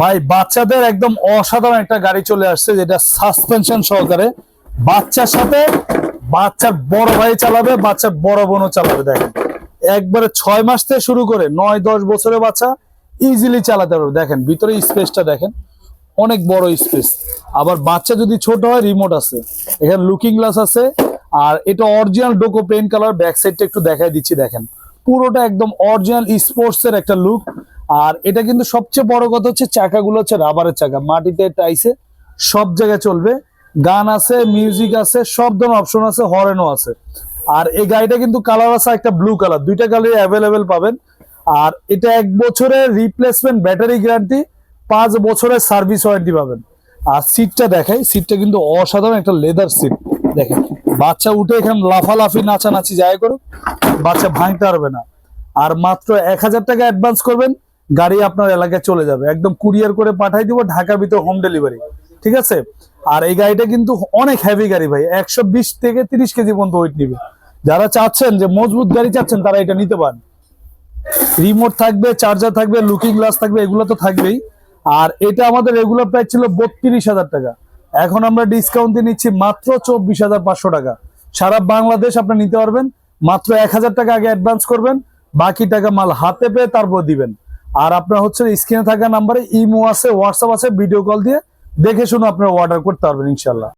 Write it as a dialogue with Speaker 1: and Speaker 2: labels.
Speaker 1: ভাই, বাচ্চাদের একদম অসাধারণ একটা গাড়ি চলে আসছে, যেটা সাসপেনশন সহকারে। বাচ্চার সাথে বাচ্চার বড় ভাই চালাবে, বাচ্চার বড় বোনও চালাবে, দেখেন। একবারে ছয় মাস থেকে শুরু করে নয়, দশ বছরের বাচ্চা ইজিলি চালাতে পারবে। দেখেন, ভিতরে স্পেসটা দেখেন, অনেক বড় স্পেস আবার বাচ্চা যদি ছোট হয় রিমোট আছে। এখানে লুকিং গ্লাস আছে, আর এটা অরিজিনাল ডোকো পেন কালার ব্যাক সাইডটা একটু দেখাই দিচ্ছি, দেখেন। পুরোটা একদম অরিজিনাল স্পোর্টস এর একটা লুক আর এটা কিন্তু সবচেয়ে বড় কথা হচ্ছে চাকাগুলো হচ্ছে রাবারের চাকা, মাটিতে টাইসে সব জায়গায় চলবে। গান আছে, মিউজিক আছে, সব ধরনের অপশন আছে, হরেনও আছে। আর এই গাড়িটা কিন্তু কালার আছে একটা ব্লু কালার, দুইটা কালারই অ্যাভেলেবেল পাবেন। আর এটা এক বছরের রিপ্লেসমেন্ট ব্যাটারি গ্যারান্টি পাঁচ বছরের সার্ভিস ওয়ারেন্টি পাবেন। আর সিটটা দেখাই সিটটা কিন্তু অসাধারণ একটা লেদার সিট দেখেন, বাচ্চা উঠে এখানে লাফালাফি, নাচানাচি যায় করুক, বাচ্চা ভাঙতে পারবে না। আর মাত্র এক হাজার টাকা অ্যাডভান্স করবেন গাড়ি আপনার এলাকায় চলে যাবে। একদম কুরিয়ার করে পাঠাই দিব, ঢাকার ভিতর হোম ডেলিভারি ঠিক আছে? আর এই গাড়িটা কিন্তু অনেক হেভি গাড়ি ভাই, একশো বিশ থেকে তিরিশ কেজি পর্যন্ত ওয়েট নিবে। যারা চাচ্ছেন যে মজবুত গাড়ি চাচ্ছেন, তারা এটা নিতে পারেন। রিমোট থাকবে চার্জার থাকবে লুকিং গ্লাস থাকবে, এগুলো তো থাকবেই। আর এটা আমাদের রেগুলার প্রাইস ছিল বত্রিশ হাজার টাকা। এখন আমরা ডিসকাউন্ট দিয়ে নিচ্ছি মাত্র চব্বিশ হাজার পাঁচশো টাকা। সারা বাংলাদেশ আপনি নিতে পারবেন। মাত্র এক হাজার টাকা আগে অ্যাডভান্স করবেন। বাকি টাকা মাল হাতে পেয়ে তারপর দিবেন। আর আপনার হচ্ছে স্ক্রিনে থাকা নাম্বারে ইমো আছে হোয়াটসঅ্যাপ আছে ভিডিও কল দিয়ে দেখে শুনে আপনারা অর্ডার করতে পারবেন ইনশাল্লাহ